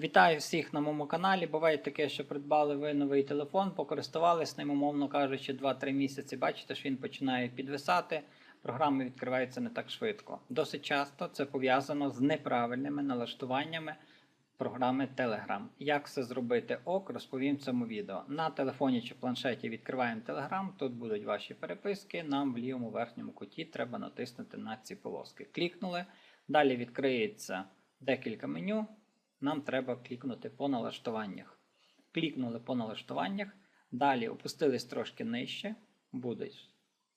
Вітаю всіх на моєму каналі. Буває таке, що придбали ви новий телефон, покористувались ним, умовно кажучи, 2-3 місяці. Бачите, що він починає підвисати. Програми відкриваються не так швидко. Досить часто це пов'язано з неправильними налаштуваннями програми Telegram. Як все зробити ок, розповім в цьому відео. На телефоні чи планшеті відкриваємо Telegram, тут будуть ваші переписки. Нам в лівому верхньому куті треба натиснути на ці полоски. Клікнули. Далі відкриється декілька меню. Нам треба клікнути по налаштуваннях. Клікнули по налаштуваннях. Далі опустились трошки нижче. Буде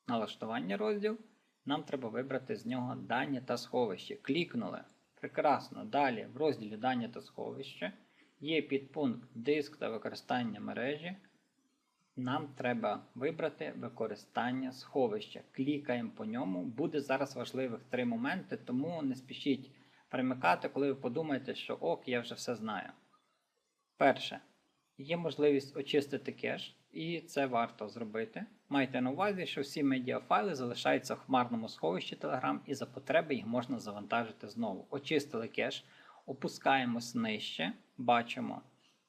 налаштування розділ. Нам треба вибрати з нього дані та сховище. Клікнули. Прекрасно. Далі в розділі Дані та сховище є підпункт Диск та використання мережі. Нам треба вибрати використання сховища. Клікаємо по ньому. Буде зараз важливих три моменти, тому не спішіть перемикати, коли ви подумаєте, що ок, я вже все знаю. Перше, є можливість очистити кеш, і це варто зробити. Майте на увазі, що всі медіафайли залишаються в хмарному сховищі Telegram і за потреби їх можна завантажити знову. Очистили кеш, опускаємось нижче, бачимо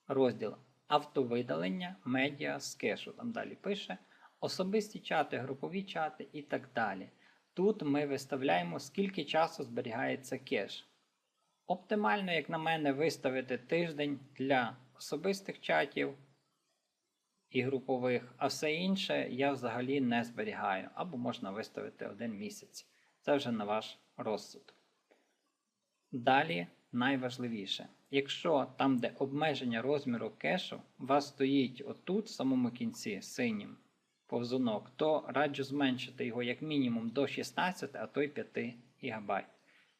розділ автовидалення медіа з кешу. Там далі пише особисті чати, групові чати і так далі. Тут ми виставляємо, скільки часу зберігається кеш. Оптимально, як на мене, виставити тиждень для особистих чатів і групових, а все інше я взагалі не зберігаю. Або можна виставити один місяць. Це вже на ваш розсуд. Далі найважливіше. Якщо там, де обмеження розміру кешу, у вас стоїть отут, в самому кінці синім повзунок, то раджу зменшити його як мінімум до 16, а то й 5 ГБ.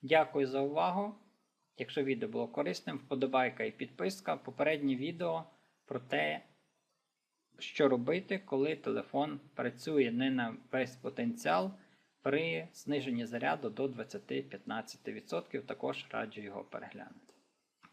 Дякую за увагу. Якщо відео було корисним, вподобайка і підписка. Попереднє відео про те, що робити, коли телефон працює не на весь потенціал при зниженні заряду до 20-15%. Також раджу його переглянути.